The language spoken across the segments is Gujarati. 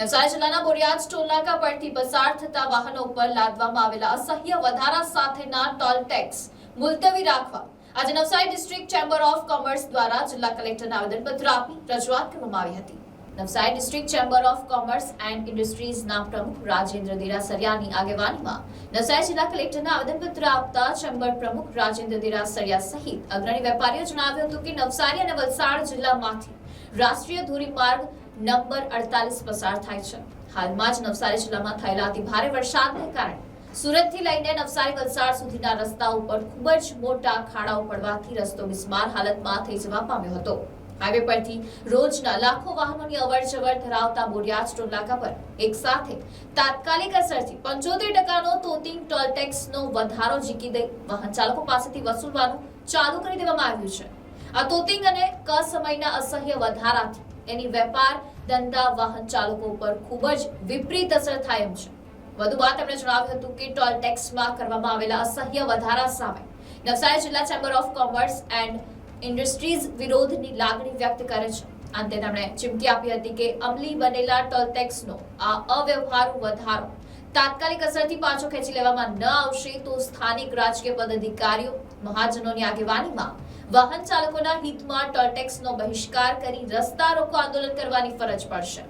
નવસારી જિલ્લાના બોરિયાદ ટોલનાકા પરથી પસાર થતા વાહનો ઉપર લાદવામાં આવેલા અસહ્ય વધારા સાથેના ટોલ ટેક્સ મુલતવી રાખવા આજે Navsari district chamber of commerce દ્વારા જિલ્લા કલેક્ટરને આવેદનપત્ર આપી રજૂઆત કરવામાં આવી હતી. Navsari district chamber of commerce and ઇન્ડસ્ટ્રીઝના પ્રમુખ રાજેન્દ્ર દેરાસરિયાની આગેવાનીમાં નવસારી જિલ્લા કલેક્ટરને આવેદનપત્ર આપતા ચેમ્બર પ્રમુખ રાજેન્દ્ર દેરાસરિયા સહિત અગ્રણી વેપારીઓ જણાવ્યું હતું કે નવસારી અને વલસાડ જિલ્લામાંથી રાષ્ટ્રીય ધોરીમાર્ગ નંબર અડતાલીસ પસાર થાય છે. હાલમાં જ નવસારી જિલ્લામાં થયેલા અતિ ભારે વરસાદને કારણે સુરતથી લઈને નવસારી, વલસાડ સુધીના રસ્તા ઉપર ખૂબ જ મોટા ખાડાઓ પડવાથી રસ્તો બિસ્માર હાલતમાં થઈ જવા પામ્યો હતો. હાઈવે પરથી રોજના લાખો વાહનોની અવરજવર ધરાવતા બોરિયાજ ટોલ પર એક સાથે તાત્કાલિક અસરથી પંચોતેર ટકાનો તોતિંગ ટોલ ટેક્સનો વધારો જીકી દઈ વાહન ચાલકો પાસેથી વસૂલવાનું ચાલુ કરી દેવામાં આવ્યું છે. આ તોતિંગ અને કસમયના અસહ્ય વધારાથી એની વેપાર, ધંધા, વાહન ચાલકો ઉપર ખૂબ જ વિપરીત અસર થાય એમ છે. વધુમાં તેમણે જણાવ્યું હતું કે ટોલ ટેક્સમાં કરવામાં આવેલા અસહ્ય વધારા સામે નવસારી જિલ્લા chamber of commerce and industries વિરોધની લાગણી વ્યક્ત કરે છે. અંતે તેમણે ચીમકી આપી હતી કે અમલી બનેલા ટોલ ટેક્સનો આ અવ્યવહારુ વધારો તાત્કાલિક અસરથી પાછો ખેંચી લેવામાં ન આવશે તો સ્થાનિક રાજકીય પદાધિકારીઓ, મહાજનોની આગેવાનીમાં વાહન ચાલકોના હિતમાં ટોલ ટેક્સનો બહિષ્કાર કરી રસ્તા રોકો આંદોલન કરવાની ફરજ પડશે.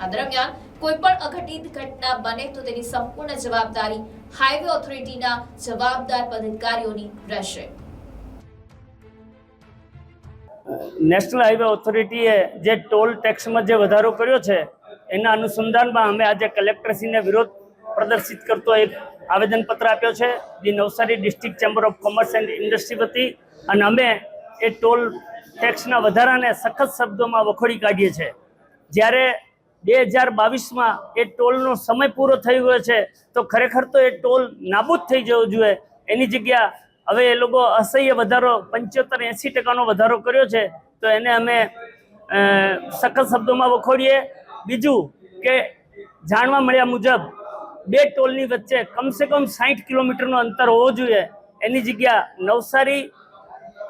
આ દરમિયાન કોઈ પણ અઘટિત ઘટના બને તો તેની સંપૂર્ણ જવાબદારી હાઈવે ઓથોરિટીના જવાબદાર પદાધિકારીઓની રહેશે. નેશનલ હાઈવે ઓથોરિટીએ જે ટોલ ટેક્સમાં જે વધારો કર્યો છે, એના અનુસંધાનમાં અમે આજે કલેક્ટરશ્રીને વિરોધ પ્રદર્શિત કરતો એક આવેદનપત્ર આપ્યો છે જે Navsari district chamber of commerce and industry વતી, અને અમે એ ટોલ ટેક્સના વધારાને સખત શબ્દોમાં વખોડી કાઢીએ છીએ જ્યારે બે હજાર બાવીસમાં એ ટોલનો સમય પૂરો થઈ ગયો છે, તો ખરેખર તો એ ટોલ નાબૂદ થઈ જવો જોઈએ, એની જગ્યા હવે એ લોકો અસહ્ય વધારો, પંચોતેર એંસી ટકાનો વધારો કર્યો છે, તો એને અમે સખત શબ્દોમાં વખોડીએ. બીજું કે જાણવા મળ્યા મુજબ બે ટોલની વચ્ચે કમસે કમ સાઠ કિલોમીટરનું અંતર હોવું જોઈએ. એની જગ્યા નવસારી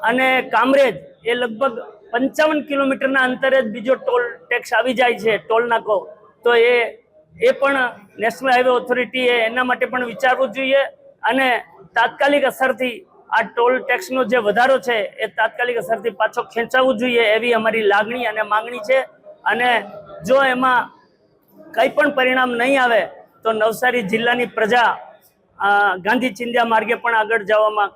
અને કામરેજ એ લગભગ પંચાવન કિલોમીટરના અંતરે જ બીજો ટોલ ટેક્સ આવી જાય છે ટોલ નાકો તો એ એ પણ નેશનલ હાઈવે ઓથોરિટીએ એના માટે પણ વિચારવું જોઈએ. અને તાત્કાલિક અસરથી આ ટોલ ટેક્સનો જે વધારો છે, એ તાત્કાલિક અસરથી પાછો ખેંચાવવું જોઈએ એવી અમારી લાગણી અને માંગણી છે. અને જો એમાં કંઈ પણ પરિણામ નહીં આવે, તો નવસારી જિલ્લાની પ્રજા ગાંધી ચિંધ્યા માર્ગે પણ આગળ જવામાં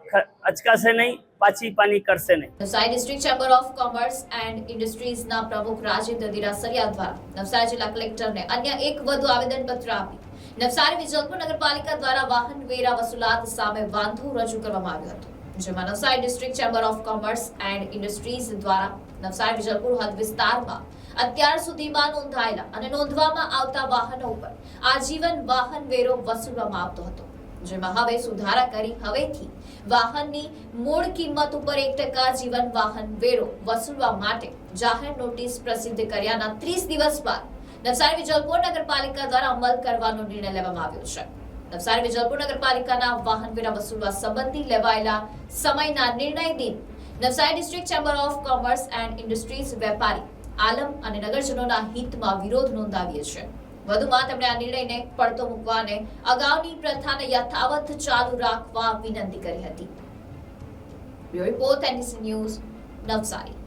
અચકાશે નહીં. પાછી પાની કરશે નહીં. Navsari district chamber of commerce and ઇન્ડસ્ટ્રીઝના પ્રમુખ રાજેન્દ્ર દિરાસરિયા દ્વારા નવસારી જિલ્લા કલેક્ટરને અન્ય એક વધુ આવેદનપત્ર આપી નવસારી વિજલપુર નગરપાલિકા દ્વારા વાહન વેરા વસૂલાત સામે વાંધો રજૂ કરવામાં આવ્યો હતો, જેમાં Navsari district chamber of commerce and industries દ્વારા નવસારી વિજલપુર હદ વિસ્તારમાં અત્યાર સુધીમાં નોંધાયેલા અને નોંધવામાં આવતા વાહનો ઉપર આજીવન વાહન વેરો વસૂલવામાં આવતો હતો. જેમાં હવે સુધારા કરી હવેથી. વાહનની મૂળ કિંમત ઉપર એક ટકા જીવન વાહન વેરો વસૂલવા માટે જાહેર નોટિસ પ્રસિદ્ધ કર્યાના ત્રીસ દિવસ બાદ નવસારી વિજલપુર નગરપાલિકા દ્વારા અમલ કરવાનો નિર્ણય લેવામાં આવ્યો છે. નવસારી વિજલપુર નગરપાલિકાના વાહન વેરા વસૂલવા સંબંધી લેવાયેલા સમયના નિર્ણય દિન Navsari district chamber of commerce and industries વેપારી આલમ અને નગરજનોના હિતમાં વિરોધ નોંધાવીએ છે. વધુમાં તેમણે આ નિર્ણયને પડતો મૂકવાને અગાઉની પ્રથાને યથાવત ચાલુ રાખવા વિનંતી કરી હતી. Report news, Navsari.